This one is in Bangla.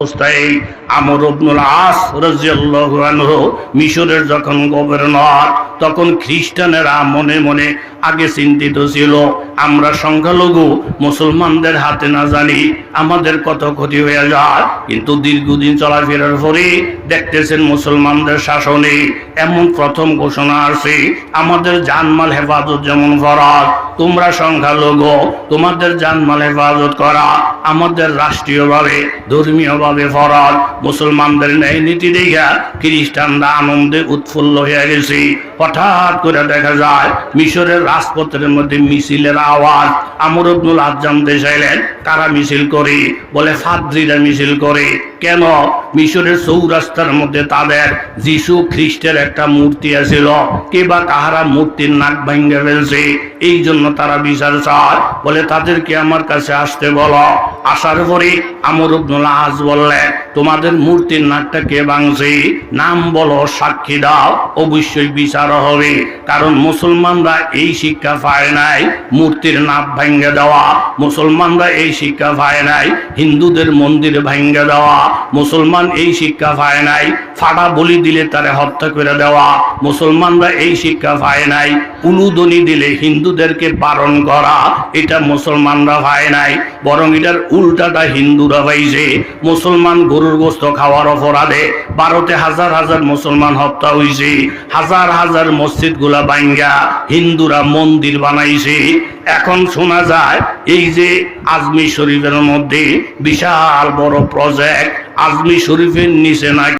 অবস্থায় আমর মিশরের যখন গভর্নর, তখন খ্রিস্টানেরা মনে মনে আগে চিন্তিত ছিল, আমরা সংখ্যালঘু, মুসলমানদের হাতে না জানি আমাদের কত ক্ষতি হয়ে যায়, কিন্তু দীর্ঘদিন চলাফেরার পরে দেখতেছেন মুসলমানদের শাসনে এমন প্রথম ঘোষণা আছে আমাদের জানমাল হেফাজত যেমন ফরজ তোমরা সংখ্যালঘু, তোমাদের জানমাল হেফাজত করা, আমাদের রাষ্ট্রীয়ভাবে, ধর্মীয়ভাবে ফরজ। মুসলমানদের ন্যায় নীতি দেখা খ্রিস্টানরা আনন্দে উৎফুল্ল হয়ে গেছে। হঠাৎ করে দেখা যায়, মিশরের রাজপথের মধ্যে মিছিলের আওয়াজ। আমর আব্দুল আজম দেশাইলেন কারা মিছিল করে? বলে, ফাদ্রিরা মিছিল করে। কেন? মিশরের চৌরাস্তার মধ্যে তাদের যিশু খ্রিস্টের একটা মূর্তি আছিল। কে বা কাহারা মূর্তির নাক ভাঙ্গে ফেলছে? এই জন্য তারা বিচার চায় বলে তাদেরকে আমার কাছে আসতে বলো। আসার পরে আমর আজ বললেন, তোমাদের মূর্তির নাকটা কে ভাঙছে? নাম বলো, সাক্ষী দাও, অবশ্যই বিচার হবে। কারণ মুসলমানরা এই শিক্ষা পায় নাই, মূর্তির নাক ভাঙ্গে দেওয়া। মুসলমানরা এই শিক্ষা পায় নাই, হিন্দুদের মন্দির ভাঙ্গে দেওয়া। মুসলমান এই শিক্ষা পায় নাই, ফাটা বলি দিলে তারা হত্যা করে দেওয়া। মুসলমানরা এই শিক্ষা পায় নাই উলুদনি দিলে হিন্দুদেরকে বারণ করা। এটা মুসলমানরা পায় নাই, বরং এটার উল্টাটা হিন্দুরা পাইছে। মুসলমান গরুর গোস্ত খাওয়ার অপরাধে ভারতে হাজার হাজার মুসলমান হত্যা হয়েছে হাজার হাজার মসজিদগুলা বাইঙ্গা হিন্দুরা মন্দির বানাইছে। এখন শোনা যায়, এই যে আজমি শরীফের মধ্যে বিশাল বড় প্রজেক্ট আজমি শরীফের নিচে নাকি